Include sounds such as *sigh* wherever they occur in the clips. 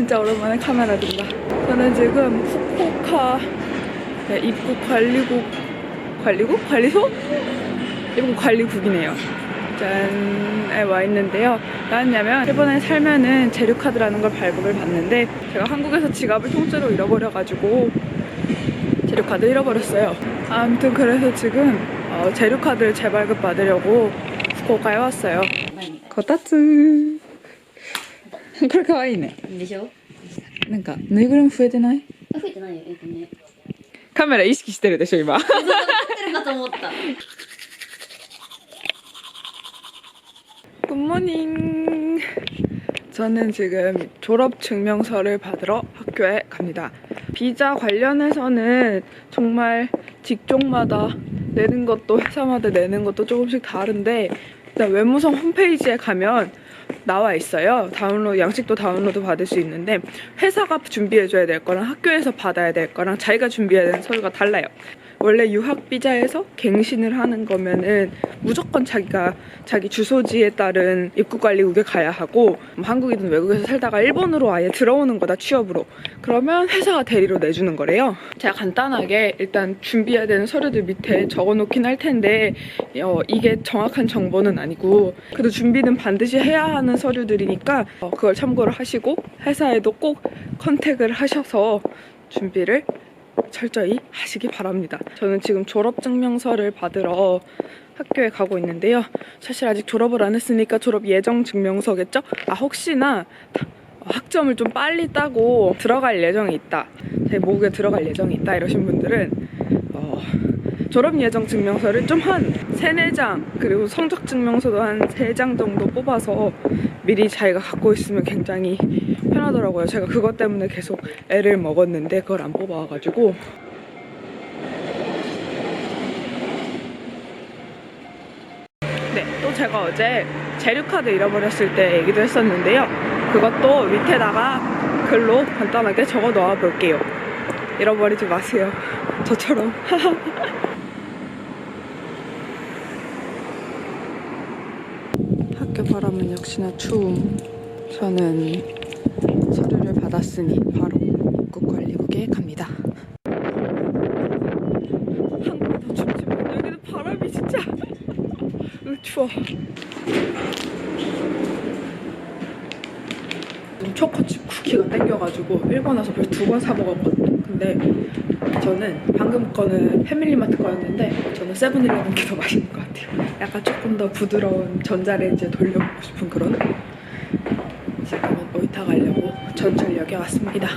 진짜 오랜만에 카메라 든다. 저는 지금 후쿠오카 네, 입국 관리국 관리국? 관리소? 입국 관리국이네요. 짠에 와 있는데요. 나왔냐면 이번에 살면은 재료카드라는 걸 발급을 받는데 제가 한국에서 지갑을 통째로 잃어버려가지고 재료카드 잃어버렸어요. 아무튼 그래서 지금 어, 재료카드를 재발급 받으려고 후쿠오카에 왔어요. 네. 거타츠 *laughs* これかわいいねでしょなんかぬいぐるみ増えてないあ増えてないよえっとねカメラ意識してるでしょ今そうなってるかと思った 굿모닝 저는 지금 졸업 증명서를 받으러 학교에 갑니다 비자 관련해서는 정말 직종마다 내는 것도 회사마다 내는 것도 조금씩 다른데 일단 외무성 홈페이지에 가면 나와 있어요. 다운로드 양식도 다운로드 받을 수 있는데 회사가 준비해줘야 될 거랑 학교에서 받아야 될 거랑 자기가 준비해야 되는 서류가 달라요. 원래 유학 비자에서 갱신을 하는 거면은 무조건 자기가 자기 주소지에 따른 입국 관리국에 가야 하고 뭐 한국이든 외국에서 살다가 일본으로 아예 들어오는 거다 취업으로 그러면 회사가 대리로 내주는 거래요. 제가 간단하게 일단 준비해야 되는 서류들 밑에 적어놓긴 할 텐데 어, 이게 정확한 정보는 아니고 그래도 준비는 반드시 해야 하는 서류들이니까 어, 그걸 참고를 하시고 회사에도 꼭 컨택을 하셔서 준비를 철저히 하시기 바랍니다. 저는 지금 졸업증명서를 받으러 학교에 가고 있는데요. 사실 아직 졸업을 안 했으니까 졸업 예정 증명서겠죠? 아 혹시나 학점을 좀 빨리 따고 들어갈 예정이 있다. 제 모국에 들어갈 예정이 있다 이러신 분들은 어, 졸업 예정 증명서를 좀 한 세네 장 그리고 성적 증명서도 한 세 장 정도 뽑아서 미리 자기가 갖고 있으면 굉장히 편하더라고요. 제가 그것 때문에 계속 애를 먹었는데 그걸 안 뽑아와가지고 네, 또 제가 어제 재료카드 잃어버렸을 때 얘기도 했었는데요. 그것도 밑에다가 글로 간단하게 적어 놓아 볼게요. 잃어버리지 마세요. 저처럼. *laughs* 학교 바람은 역시나 추움. 저는 서류를 받았으니 바로 입국관리국에 갑니다. 한국이 더 춥지만 여기는 바람이 진짜 *laughs* 으, 추워. 초코칩 쿠키가 땡겨가지고 일본 와서 벌써 두 번 사 먹었거든요. 근데 저는 방금 거는 패밀리마트 거였는데 저는 세븐일레븐 게 더 맛있는 것 같아요. 약간 조금 더 부드러운 전자레인지에 돌려먹고 싶은 그런 지금은 오이타 가려고 전철역에 왔습니다.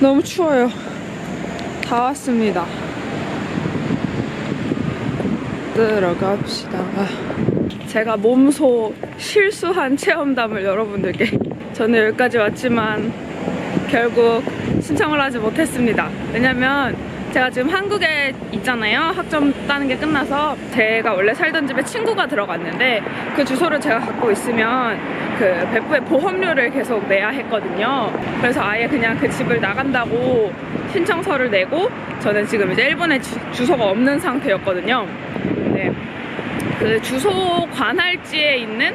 너무 추워요. 다 왔습니다. 들어갑시다. 제가 몸소 실수한 체험담을 여러분들께 *laughs* 저는 여기까지 왔지만 결국 신청을 하지 못했습니다. 왜냐면 제가 지금 한국에 있잖아요. 학점 따는 게 끝나서 제가 원래 살던 집에 친구가 들어갔는데 그 주소를 제가 갖고 있으면 그 배부의 보험료를 계속 내야 했거든요. 그래서 아예 그냥 그 집을 나간다고 신청서를 내고 저는 지금 이제 일본에 주, 주소가 없는 상태였거든요. 네. 그 주소 관할지에 있는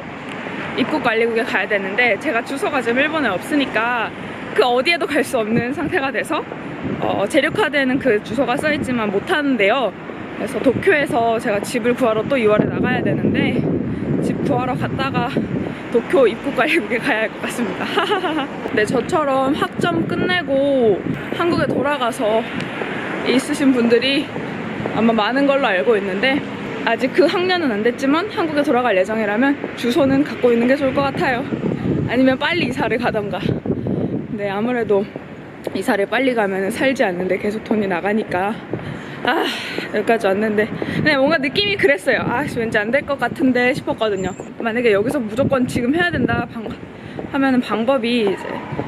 입국 관리국에 가야 되는데 제가 주소가 지금 일본에 없으니까 그 어디에도 갈 수 없는 상태가 돼서 어, 재료카드에는 그 주소가 써있지만 못 하는데요. 그래서 도쿄에서 제가 집을 구하러 또 2월에 나가야 되는데 집 구하러 갔다가 도쿄 입국 관리국에 *laughs* 가야 할 것 같습니다. *laughs* 네, 저처럼 학점 끝내고 한국에 돌아가서 있으신 분들이 아마 많은 걸로 알고 있는데 아직 그 학년은 안 됐지만 한국에 돌아갈 예정이라면 주소는 갖고 있는 게 좋을 것 같아요. 아니면 빨리 이사를 가던가. 네, 아무래도 이사를 빨리 가면 살지 않는데 계속 돈이 나가니까. 아, 여기까지 왔는데. 네, 뭔가 느낌이 그랬어요. 아, 왠지 안 될 것 같은데 싶었거든요. 만약에 여기서 무조건 지금 해야 된다 방, 하면은 방법이 이제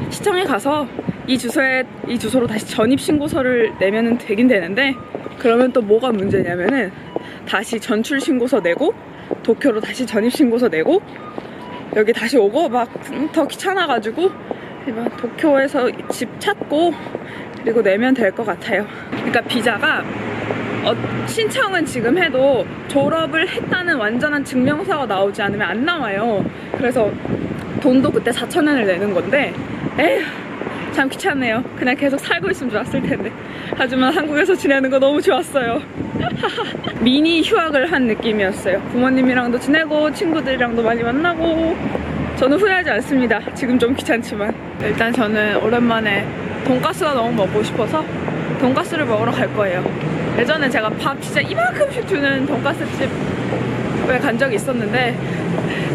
시청에 가서 이 주소에, 이 주소로 다시 전입 신고서를 내면은 되긴 되는데 그러면 또 뭐가 문제냐면은 다시 전출 신고서 내고 도쿄로 다시 전입 신고서 내고 여기 다시 오고 막 더 귀찮아가지고 이번 도쿄에서 집 찾고 그리고 내면 될 것 같아요. 그러니까 비자가 어, 신청은 지금 해도 졸업을 했다는 완전한 증명서가 나오지 않으면 안 나와요. 그래서 돈도 그때 4천 원을 내는 건데 에휴 참 귀찮네요. 그냥 계속 살고 있으면 좋았을 텐데. 하지만 한국에서 지내는 거 너무 좋았어요. *laughs* 미니 휴학을 한 느낌이었어요. 부모님이랑도 지내고 친구들이랑도 많이 만나고 저는 후회하지 않습니다. 지금 좀 귀찮지만 일단 저는 오랜만에 돈가스가 너무 먹고 싶어서 돈가스를 먹으러 갈 거예요. 예전에 제가 밥 진짜 이만큼씩 주는 돈가스 집에 간 적이 있었는데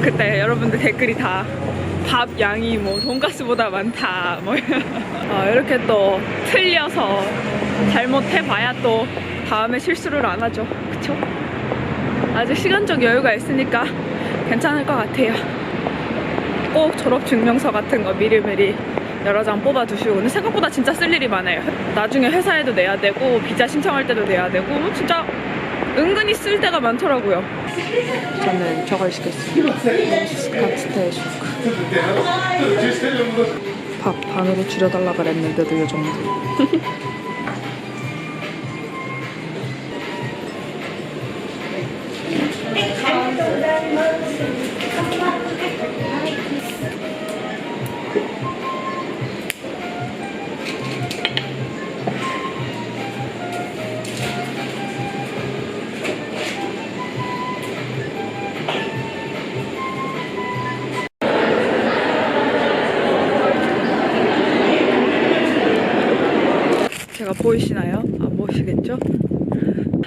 그때 여러분들 댓글이 다 밥 양이 뭐 돈가스보다 많다 뭐 어, 이렇게 또 틀려서 잘못해봐야 또 다음에 실수를 안 하죠 그쵸? 아직 시간적 여유가 있으니까 괜찮을 것 같아요 꼭 졸업 증명서 같은 거 미리미리 여러 장 뽑아두시고 근데 생각보다 진짜 쓸 일이 많아요. 나중에 회사에도 내야 되고 비자 신청할 때도 내야 되고 뭐 진짜 은근히 쓸 때가 많더라고요. 저는 저걸 시켰어요. 스카츠테이 쇼크. 밥 반으로 줄여달라 그랬는데도 이 정도 *laughs*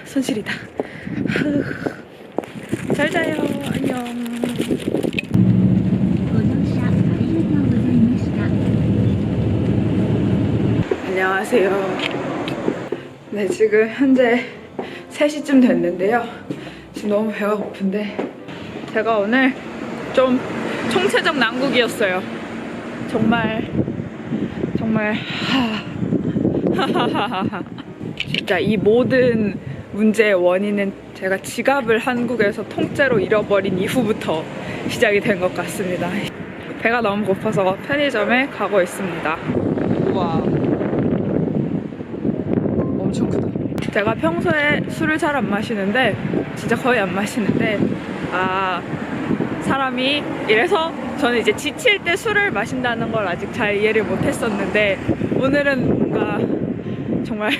손실이다. 잘 자요. 안녕. 안녕하세요. 네, 지금 현재 3시쯤 됐는데요. 지금 너무 배가 고픈데 제가 오늘 좀 총체적 난국이었어요. 정말 정말 하하하하 *laughs* 진짜 이 모든 문제의 원인은 제가 지갑을 한국에서 통째로 잃어버린 이후부터 시작이 된 것 같습니다. 배가 너무 고파서 편의점에 가고 있습니다. 우와. 엄청 크다. 제가 평소에 술을 잘 안 마시는데 진짜 거의 안 마시는데 아 사람이 이래서 저는 이제 지칠 때 술을 마신다는 걸 아직 잘 이해를 못 했었는데 오늘은 뭔가 정말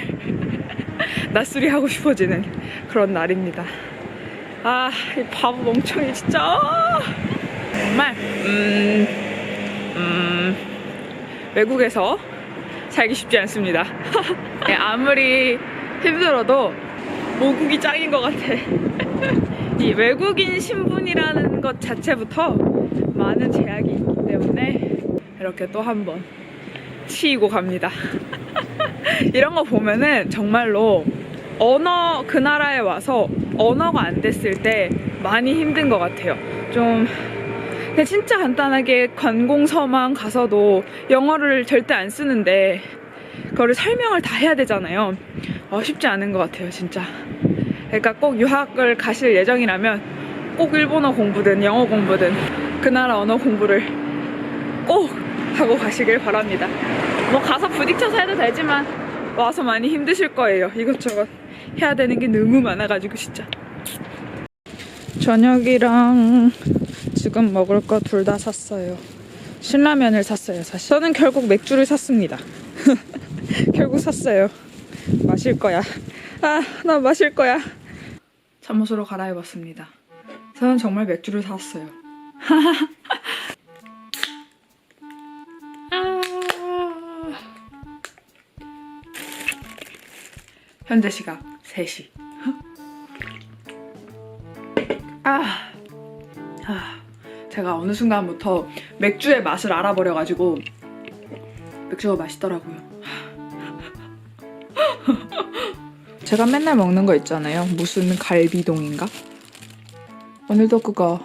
낮술이 하고 싶어지는 그런 날입니다. 아, 이 바보 멍청이 진짜 정말 음, 음, 외국에서 살기 쉽지 않습니다. 네, *laughs* 아무리 힘들어도 모국이 짱인 것 같아. *laughs* 이 외국인 신분이라는 것 자체부터 많은 제약이 있기 때문에 이렇게 또 한 번 치이고 갑니다. *laughs* 이런 거 보면은 정말로 언어 그 나라에 와서 언어가 안 됐을 때 많이 힘든 것 같아요. 좀 그냥 진짜 간단하게 관공서만 가서도 영어를 절대 안 쓰는데 그거를 설명을 다 해야 되잖아요. 어, 쉽지 않은 것 같아요, 진짜. 그러니까 꼭 유학을 가실 예정이라면 꼭 일본어 공부든 영어 공부든 그 나라 언어 공부를 꼭 하고 가시길 바랍니다. 뭐 가서 부딪혀서 해도 되지만 와서 많이 힘드실 거예요. 이것저것 해야 되는 게 너무 많아가지고 진짜. 저녁이랑 지금 먹을 거 둘 다 샀어요. 신라면을 샀어요, 사실. 저는 결국 맥주를 샀습니다. *laughs* 결국 샀어요. 마실 거야. 아, 나 마실 거야. 잠옷으로 갈아입었습니다. 저는 정말 맥주를 샀어요. *laughs* 현재 시각 3시. 아. 아. 제가 어느 순간부터 맥주의 맛을 알아버려가지고 맥주가 맛있더라고요. 제가 맨날 먹는 거 있잖아요. 무슨 갈비동인가? 오늘도 그거